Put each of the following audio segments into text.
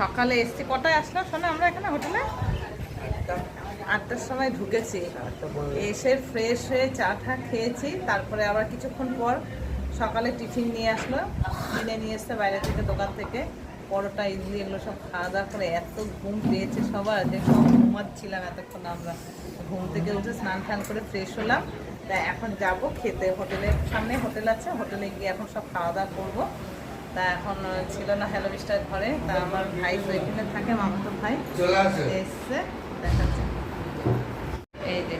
সকালে এসছি, কটায় আসলাম? শোনো, আমরা এখানে হোটেলে আটটার সময় ঢুকেছি। এসে ফ্রেশ হয়ে চা ঠা খেয়েছি, তারপরে আবার কিছুক্ষণ পর সকালে টিফিন নিয়ে আসলো। কিনে নিয়ে এসছে বাইরে থেকে, দোকান থেকে। পরোটা, ইডলি, এগুলো সব খাওয়া দাওয়া করে এত ঘুম পেয়েছে সবার যে সব ঘুমাচ্ছিলাম এতক্ষণ আমরা। ঘুম থেকে উঠে স্নান টান করে ফ্রেশ হলাম। তা এখন যাব খেতে। হোটেলের সামনে হোটেল আছে, হোটেলে গিয়ে এখন সব খাওয়া দাওয়া করব। তা এখন ছিল না হ্যালো মিস্টার ঘরে তা আমার ভাই তো এখানে থাকে মামাতো ভাই এসছে দেখাচ্ছে। এই যে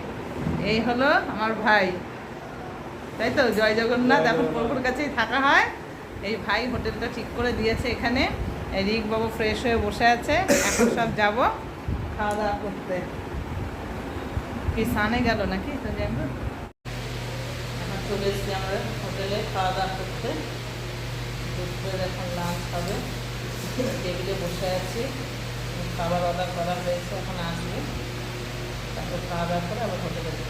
এই হলো আমার ভাই। তাই তো জয় জগন্নাথ এখন প্রভুর কাছেই থাকা হয়। এই ভাই হোটেলটা ঠিক করে দিয়েছে এখানে। রিক বাবু ফ্রেশ হয়ে বসে আছে এখন সব যাব খাওয়া দাওয়া করতে। কি সানে গেল নাকি? তো যাই। এখন চলে এসেছি আমরা হোটেলে খাওয়া দাওয়া করতে। দুপুরের এখন লাঞ্চ হবে। টেবিলে বসে আছি। খাবার অর্ডার করা হয়েছে, এখন আসবে। তারপর খাওয়া দাওয়া করে আবার হোটেলে যাব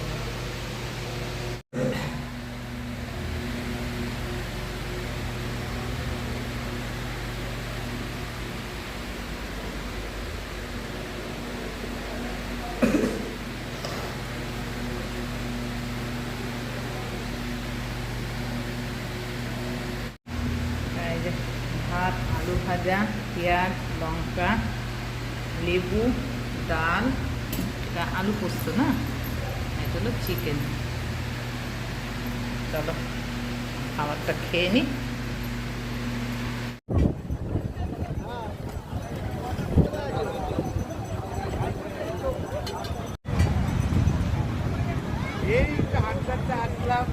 এই যে ভাত, আলু ভাজা, পেঁয়াজ, লঙ্কা, লেবু, ডাল, এটা আলু পোস্ত না? এটা হলো চিকেন। চলো, খাবারটা খেয়ে নিই এই হাঁটতে আসলাম,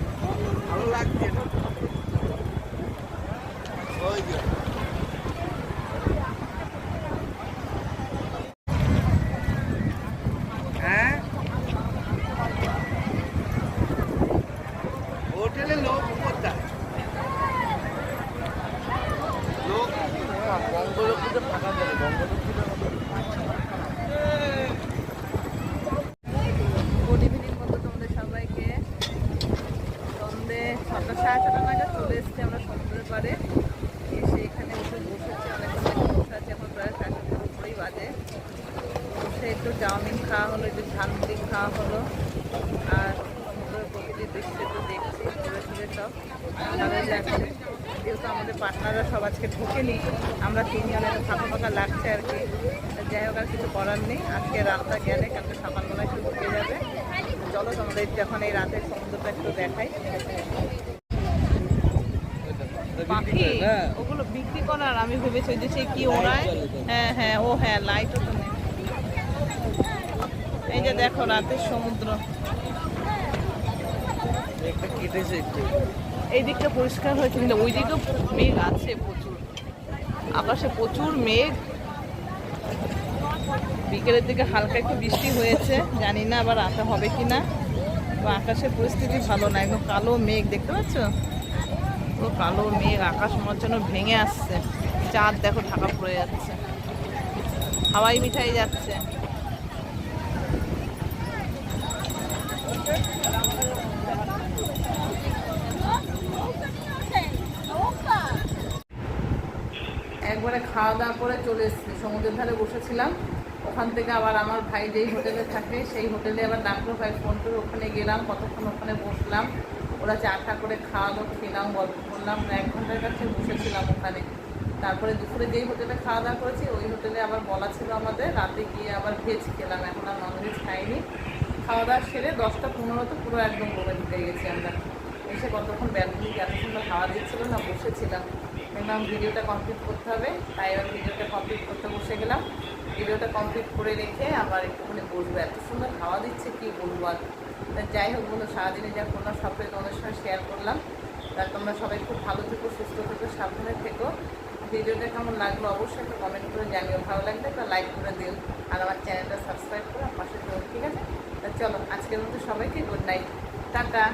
ভালো লাগছে না ওই যে হ্যাঁ হোটেলে লোক কোথায় লোক বঙ্গলক্ষ্মীতে ফাঁকা যাবে বঙ্গলক্ষ্মীতে গুড ইভিনিং তোমাদের সবাইকে। সন্ধে ছটা সাড়ে ছটা নাগাদ চলে এসেছি আমরা সমুদ্রের পাড়ে। এসে এখানে এসে বসেছি অনেকক্ষণ বসে আছি এখন প্রায় সাড়ে উপরেই বাজে। বসে একটু চাউমিন খাওয়া হলো, একটু ঝালমুড়ি খাওয়া হলো। আর সমুদ্রের প্রকৃতির দৃশ্য একটু দেখছি, ঘুরে সব। ভালোই লাগছে আমাদের পার্টনাররা সব আজকে ঢোকেনি আমরা তিনজনের ফাঁকা ফাঁকা লাগছে আর কি। যাই হোক, আর কিছু করার নেই। আজকে রাতটা গেলে কালকে সকালবেলায় একটু ঢুকে যাবে। চলো তোমাদের যখন এই রাতের সমুদ্রটা একটু দেখাই। ওগুলো বিক্রি করার আমি ভেবেছি যে হ্যাঁ হ্যাঁ ও হ্যাঁ তো নেই। এই যে দেখো রাতের সমুদ্র। একটা কেটেছে একটু। এই দিকটা পরিষ্কার হয়েছে, কিন্তু ওই দিকেও মেঘ আছে প্রচুর। আকাশে প্রচুর মেঘ। বিকেলের দিকে হালকা একটু বৃষ্টি হয়েছে, জানি না আবার রাতে হবে কি না। তো আকাশের পরিস্থিতি ভালো না, একদম কালো মেঘ, দেখতে পাচ্ছ? পুরো কালো মেঘ, আকাশ মনে হচ্ছে যেন ভেঙে আসছে। চাঁদ দেখো ঢাকা পড়ে যাচ্ছে। হাওয়াই মিঠাই যাচ্ছে। একবারে খাওয়া দাওয়া করে চলে এসেছি। সমুদ্রের ধারে বসেছিলাম। ওখান থেকে আবার আমার ভাই যেই হোটেলে থাকে, সেই হোটেলে আবার ডাক্তার ভাই ফোন করে ওখানে গেলাম। কতক্ষণ ওখানে বসলাম। ওরা চা টা করে খাওয়ালো খেলাম, গল্প করলাম। এক ঘণ্টার কাছে বসেছিলাম ওখানে। তারপরে দুপুরে যেই হোটেলে খাওয়া দাওয়া করেছি, ওই হোটেলে আবার বলা ছিল আমাদের, রাতে গিয়ে আবার ভেজ খেলাম। এখন আর ননভেজ খাইনি। খাওয়া দাওয়া সেরে দশটা পনেরোতে পুরো একদম রোমে ঢুকে গেছি আমরা। এসে কতক্ষণ ব্যালকনিতে এত সুন্দর হাওয়া দিচ্ছিল না, বসেছিলাম। দেখলাম ভিডিওটা কমপ্লিট করতে হবে। তাই আমি ভিডিওটা কমপ্লিট করতে বসে গেলাম। ভিডিওটা কমপ্লিট করে রেখে আবার একটুখানি বসবো। এত সুন্দর হাওয়া দিচ্ছে, কি বলব আর? তা যাই হোক বলো সারাদিনে যা করলাম সবটাই তোমাদের সঙ্গে শেয়ার করলাম। তা তোমরা সবাই খুব ভালো থেকো, সুস্থ থেকো, সাবধানে থেকো। ভিডিওটা কেমন লাগল অবশ্যই একটা কমেন্ট করে জানিও। ভালো লাগলে একটা লাইক করে দিও। আর আমার চ্যানেলটা সাবস্ক্রাইব করে আমার পাশে থেকো, ঠিক আছে? তা চলো, আজকের মতো সবাইকে গুড নাইট টাটা!